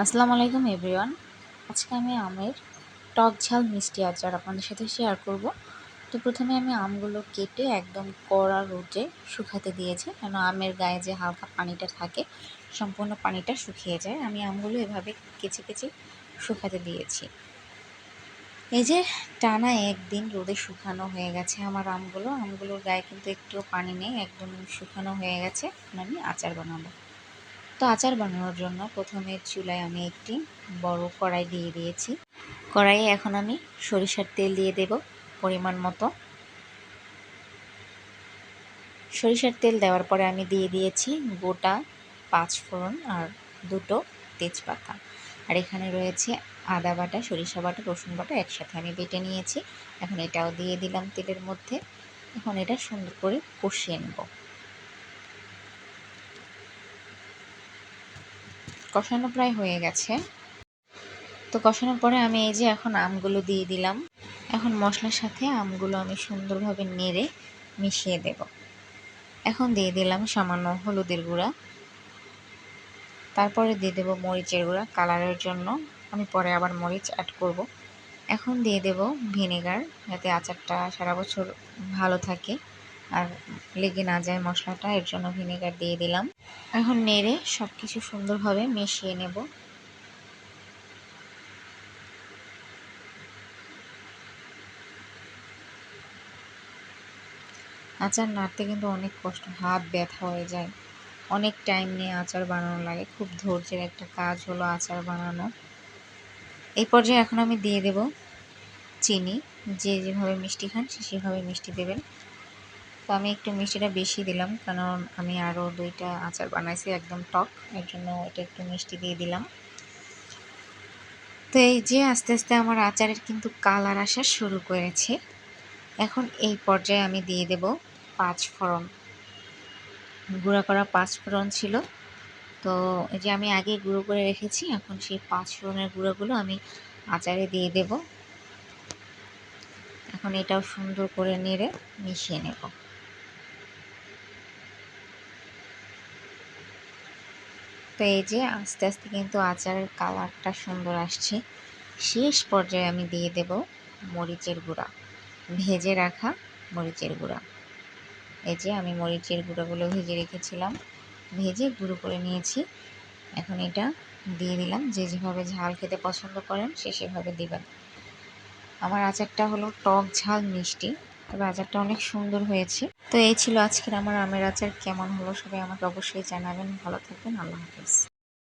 আসসালামু আলাইকুম, এভরিওয়ান। আজকে আমি আমের টক ঝাল মিষ্টি আচার আপনাদের সাথে শেয়ার করব। তো প্রথমে আমি আমগুলো কেটে একদম কড়া রোদে শুকাতে দিয়েছি, কেন আমের গায়ে যে হালকা পানিটা থাকে, সম্পূর্ণ পানিটা শুকিয়ে যায়। আমি আমগুলো এভাবে কেচে কেচে শুকাতে দিয়েছি। এই যে টানা একদিন রোদে শুকানো হয়ে গেছে আমার আমগুলো। আমগুলোর গায়ে কিন্তু একটুও পানি নেই, একদম শুকানো হয়ে গেছে। আমি আচার বানাবো। তো আচার বানানোর জন্য প্রথমে চুলায় আমি একটি বড় কড়াই দিয়ে দিয়েছি। কড়াইয়ে এখন আমি সরিষার তেল দিয়ে দেব পরিমাণ মতো। সরিষার তেল দেওয়ার পরে আমি দিয়ে দিয়েছি গোটা পাঁচ ফোড়ন আর দুটো তেজপাতা। আর এখানে রয়েছে আদা বাটা, সরিষা বাটা, রসুন বাটা একসাথে আমি বেটে নিয়েছি। এখন এটাও দিয়ে দিলাম তেলের মধ্যে। এখন এটা সুন্দর করে কষিয়ে নেব। কষানো প্রায় হয়ে গেছে। তো কষানোর পরে আমি এই যে এখন আমগুলো দিয়ে দিলাম। এখন মশলার সাথে আমগুলো আমি সুন্দরভাবে নেড়ে মিশিয়ে দেব। এখন দিয়ে দিলাম সামান্য হলুদের গুঁড়া। তারপরে দিয়ে দেব মরিচের গুঁড়া কালারের জন্য। আমি পরে আবার মরিচ অ্যাড করব। এখন দিয়ে দেব ভিনেগার যাতে আচারটা সারা বছর ভালো থাকে। আর লেগে না যায় মশলাটা, এর জন্য ভিনেগার দিয়ে দিলাম। এখন নেড়ে সব কিছু সুন্দরভাবে মিশিয়ে নেব। আচার নাড়তে কিন্তু অনেক কষ্ট, হাত ব্যথা হয়ে যায়। অনেক টাইম নিয়ে আচার বানানো লাগে, খুব ধৈর্যের একটা কাজ হলো আচার বানানো। এই পর্যায়ে এখন আমি দিয়ে দেব চিনি, যে যেভাবে মিষ্টি খান সে সেভাবে মিষ্টি দেবেন। তো আমি একটু মিষ্টিটা বেশি দিলাম, কারণ আমি আরও দুইটা আচার বানাইছি, একদম টক, এর জন্য এটা একটু মিষ্টি দিয়ে দিলাম। তো এই যে আস্তে আস্তে আমার আচারের কিন্তু কালার আসা শুরু করেছে, এখন এই পর্যায়ে আমি দিয়ে দেব পাঁচ ফোড়ন। গুঁড়া করা পাঁচ ফোড়ন ছিল, তো এই যে আমি আগে গুঁড়ো করে রেখেছি, এখন সেই পাঁচ ফোড়নের গুঁড়োগুলো আমি আচারে দিয়ে দেব। এখন এটাও সুন্দর করে নেড়ে মিশিয়ে নেব। তো এই যে আস্তে আস্তে কিন্তু আচারের কালারটা সুন্দর আসছে। শেষ পর্যায়ে আমি দিয়ে দেব মরিচের গুঁড়া। ভেজে রাখা মরিচের গুঁড়া। এই যে আমি মরিচের গুঁড়োগুলো ভেজে রেখেছিলাম। ভেজে গুঁড়ো করে নিয়েছি। এখন এটা দিয়ে দিলাম। যে যেভাবে ঝাল খেতে পছন্দ করেন সে সেভাবে দিবেন। আমার আচারটা হলো টক ঝাল মিষ্টি। তবে আচারটা অনেক সুন্দর হয়েছে। তো এই ছিল আজকের আমার আমের আচার। কেমন হলো সবাই আমাকে অবশ্যই জানাবেন। ভালো থাকবেন। আল্লাহ হাফিজ।